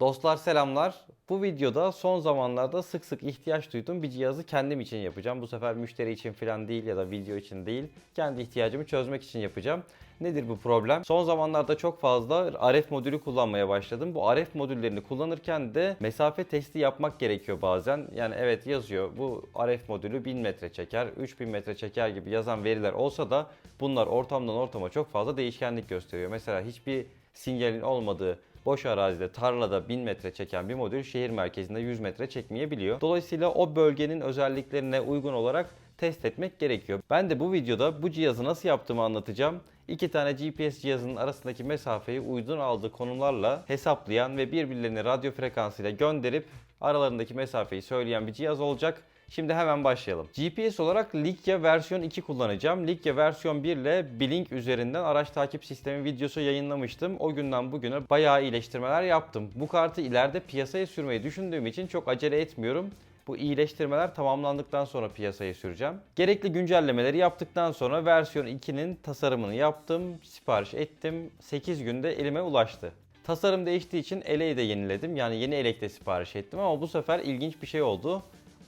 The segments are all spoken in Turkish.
Dostlar selamlar. Bu videoda son zamanlarda sık sık ihtiyaç duyduğum bir cihazı kendim için yapacağım. Bu sefer müşteri için falan değil ya da video için değil. Kendi ihtiyacımı çözmek için yapacağım. Nedir bu problem? Son zamanlarda çok fazla RF modülü kullanmaya başladım. Bu RF modüllerini kullanırken de mesafe testi yapmak gerekiyor bazen. Yani evet yazıyor bu RF modülü 1000 metre çeker, 3000 metre çeker gibi yazan veriler olsa da bunlar ortamdan ortama çok fazla değişkenlik gösteriyor. Mesela hiçbir sinyalin olmadığı boş arazide, tarlada 1000 metre çeken bir modül şehir merkezinde 100 metre çekmeyebiliyor. Dolayısıyla o bölgenin özelliklerine uygun olarak test etmek gerekiyor. Ben de bu videoda bu cihazı nasıl yaptığımı anlatacağım. İki tane GPS cihazının arasındaki mesafeyi uygun aldığı konumlarla hesaplayan ve birbirlerine radyo frekansıyla gönderip aralarındaki mesafeyi söyleyen bir cihaz olacak. Şimdi hemen başlayalım. GPS olarak Likya versiyon 2 kullanacağım. Likya versiyon 1 ile Blink üzerinden araç takip sistemi videosu yayınlamıştım. O günden bugüne bayağı iyileştirmeler yaptım. Bu kartı ileride piyasaya sürmeyi düşündüğüm için çok acele etmiyorum. Bu iyileştirmeler tamamlandıktan sonra piyasaya süreceğim. Gerekli güncellemeleri yaptıktan sonra versiyon 2'nin tasarımını yaptım, sipariş ettim. 8 günde elime ulaştı. Tasarım değiştiği için eleği de yeniledim. Yani yeni elekte sipariş ettim ama bu sefer ilginç bir şey oldu.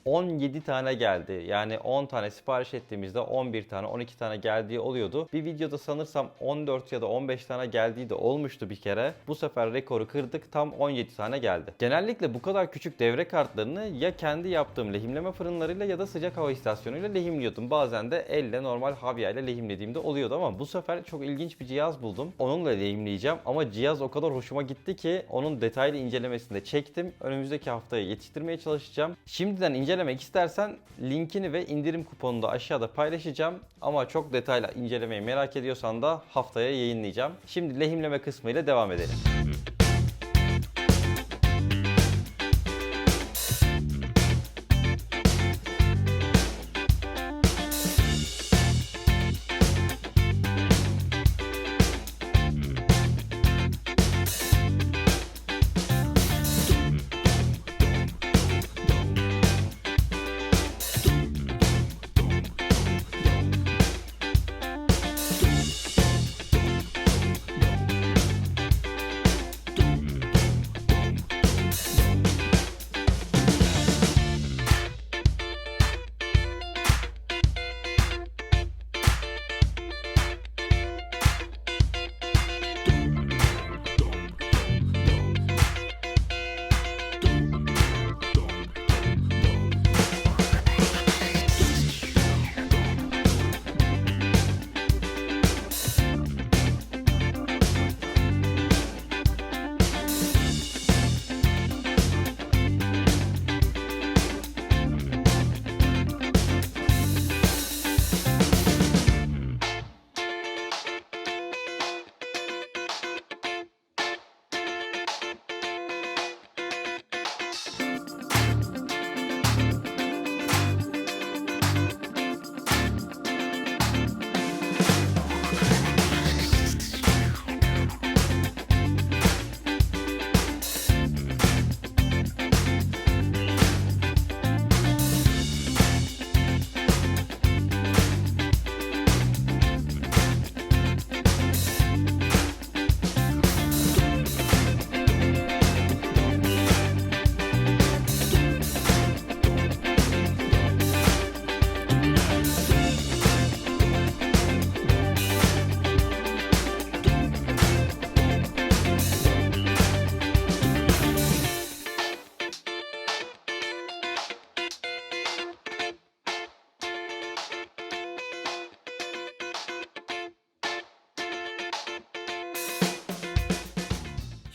17 tane geldi. Yani 10 tane sipariş ettiğimizde 11 tane 12 tane geldiği oluyordu. Bir videoda sanırsam 14 ya da 15 tane geldiği de olmuştu bir kere. Bu sefer rekoru kırdık tam 17 tane geldi. Genellikle bu kadar küçük devre kartlarını ya kendi yaptığım lehimleme fırınlarıyla ya da sıcak hava istasyonuyla lehimliyordum. Bazen de elle normal havya ile lehimlediğimde oluyordu ama bu sefer çok ilginç bir cihaz buldum. Onunla lehimleyeceğim ama cihaz o kadar hoşuma gitti ki onun detaylı incelemesini de çektim. Önümüzdeki haftaya yetiştirmeye çalışacağım. Şimdiden incelemek istersen linkini ve indirim kuponunu da aşağıda paylaşacağım. Ama çok detaylı incelemeyi merak ediyorsan da haftaya yayınlayacağım. Şimdi lehimleme kısmıyla devam edelim.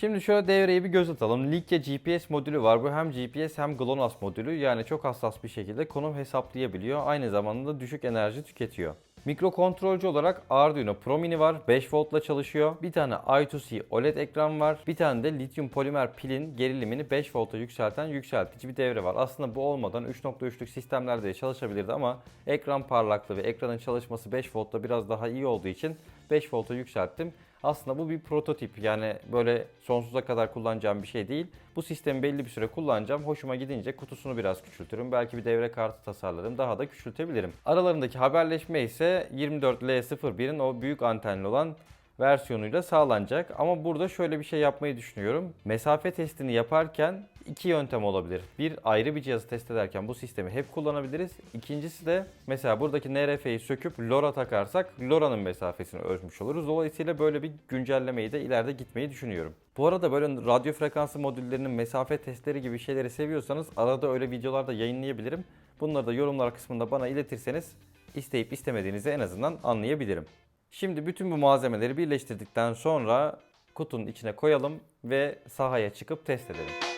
Şimdi şöyle devreye bir göz atalım. Likya GPS modülü var. Bu hem GPS hem GLONASS modülü. Yani çok hassas bir şekilde konum hesaplayabiliyor. Aynı zamanda da düşük enerji tüketiyor. Mikrokontrolcü olarak Arduino Pro Mini var. 5 voltla çalışıyor. Bir tane I2C OLED ekran var. Bir tane de lityum polimer pilin gerilimini 5 volta yükselten yükseltici bir devre var. Aslında bu olmadan 3.3'lük sistemlerde de çalışabilirdi ama ekran parlaklığı ve ekranın çalışması 5 voltta biraz daha iyi olduğu için 5 volta yükselttim. Aslında bu bir prototip yani böyle sonsuza kadar kullanacağım bir şey değil. Bu sistemi belli bir süre kullanacağım. Hoşuma gidince kutusunu biraz küçültürüm. Belki bir devre kartı tasarlarım. Daha da küçültebilirim. Aralarındaki haberleşme ise 24L01'in o büyük antenli olan versiyonuyla sağlanacak. Ama burada şöyle bir şey yapmayı düşünüyorum. Mesafe testini yaparken iki yöntem olabilir. Bir ayrı bir cihazı test ederken bu sistemi hep kullanabiliriz. İkincisi de mesela buradaki NRF'yi söküp LoRa takarsak LoRa'nın mesafesini ölçmüş oluruz. Dolayısıyla böyle bir güncellemeyi de ileride gitmeyi düşünüyorum. Bu arada böyle radyo frekansı modüllerinin mesafe testleri gibi şeyleri seviyorsanız arada öyle videolar da yayınlayabilirim. Bunları da yorumlar kısmında bana iletirseniz isteyip istemediğinizi en azından anlayabilirim. Şimdi bütün bu malzemeleri birleştirdikten sonra kutunun içine koyalım ve sahaya çıkıp test edelim.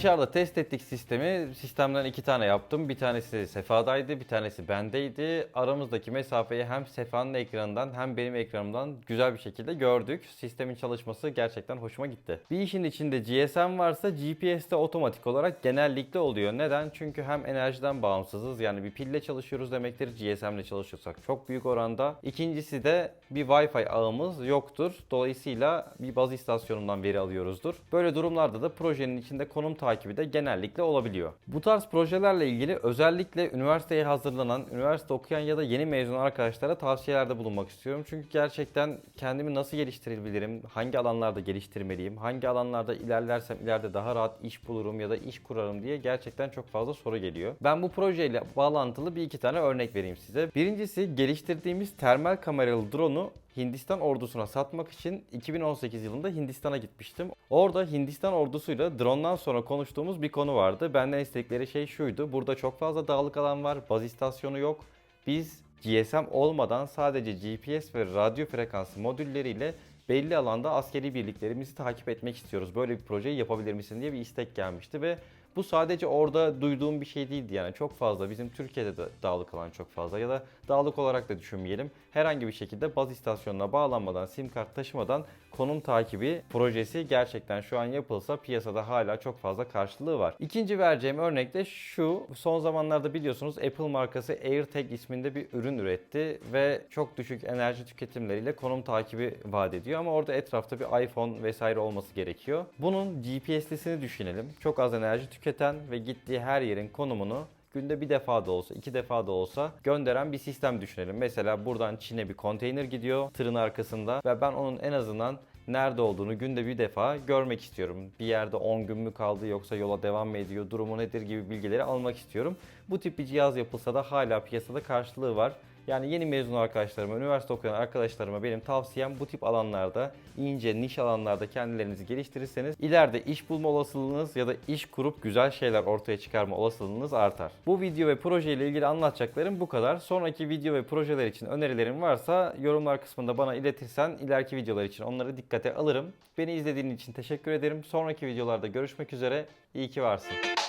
Dışarıda test ettik sistemi. Sistemden iki tane yaptım. Bir tanesi Sefa'daydı, bir tanesi bendeydi. Aramızdaki mesafeyi hem Sefa'nın ekranından hem benim ekranımdan güzel bir şekilde gördük. Sistemin çalışması gerçekten hoşuma gitti. Bir işin içinde GSM varsa GPS de otomatik olarak genellikle oluyor. Neden? Çünkü hem enerjiden bağımsızız. Yani bir pille çalışıyoruz demektir. GSM ile çalışıyorsak çok büyük oranda. İkincisi de bir Wi-Fi ağımız yoktur. Dolayısıyla bir baz istasyonundan veri alıyoruzdur. Böyle durumlarda da projenin içinde konum takibi de genellikle olabiliyor. Bu tarz projelerle ilgili özellikle üniversiteye hazırlanan, üniversite okuyan ya da yeni mezun arkadaşlara tavsiyelerde bulunmak istiyorum. Çünkü gerçekten kendimi nasıl geliştirebilirim, hangi alanlarda geliştirmeliyim, hangi alanlarda ilerlersem ileride daha rahat iş bulurum ya da iş kurarım diye gerçekten çok fazla soru geliyor. Ben bu projeyle bağlantılı bir iki tane örnek vereyim size. Birincisi geliştirdiğimiz termal kameralı drone'u Hindistan ordusuna satmak için 2018 yılında Hindistan'a gitmiştim. Orada Hindistan ordusuyla drone'dan sonra konuştuğumuz bir konu vardı. Benden istedikleri şey şuydu. Burada çok fazla dağlık alan var, baz istasyonu yok. Biz GSM olmadan sadece GPS ve radyo frekansı modülleriyle belli alanda askeri birliklerimizi takip etmek istiyoruz. Böyle bir projeyi yapabilir misin diye bir istek gelmişti ve bu sadece orada duyduğum bir şey değildi yani çok fazla bizim Türkiye'de de dağlık alan çok fazla ya da dağlık olarak da düşünmeyelim. Herhangi bir şekilde baz istasyonuna bağlanmadan, sim kart taşımadan konum takibi projesi gerçekten şu an yapılsa piyasada hala çok fazla karşılığı var. İkinci vereceğim örnek de şu. Son zamanlarda biliyorsunuz Apple markası AirTag isminde bir ürün üretti ve çok düşük enerji tüketimleriyle konum takibi vaat ediyor ama orada etrafta bir iPhone vesaire olması gerekiyor. Bunun GPS'lisini düşünelim. Çok az enerji tüketen ve gittiği her yerin konumunu günde bir defa da olsa, iki defa da olsa gönderen bir sistem düşünelim. Mesela buradan Çin'e bir konteyner gidiyor tırın arkasında ve ben onun en azından nerede olduğunu günde bir defa görmek istiyorum. Bir yerde 10 gün mü kaldı yoksa yola devam mı ediyor, durumu nedir gibi bilgileri almak istiyorum. Bu tip bir cihaz yapılsa da hala piyasada karşılığı var. Yani yeni mezun arkadaşlarıma, üniversite okuyan arkadaşlarıma benim tavsiyem bu tip alanlarda, ince, niş alanlarda kendilerinizi geliştirirseniz ileride iş bulma olasılığınız ya da iş kurup güzel şeyler ortaya çıkarma olasılığınız artar. Bu video ve proje ile ilgili anlatacaklarım bu kadar. Sonraki video ve projeler için önerilerin varsa yorumlar kısmında bana iletirsen ileriki videolar için onları dikkate alırım. Beni izlediğin için teşekkür ederim. Sonraki videolarda görüşmek üzere. İyi ki varsın.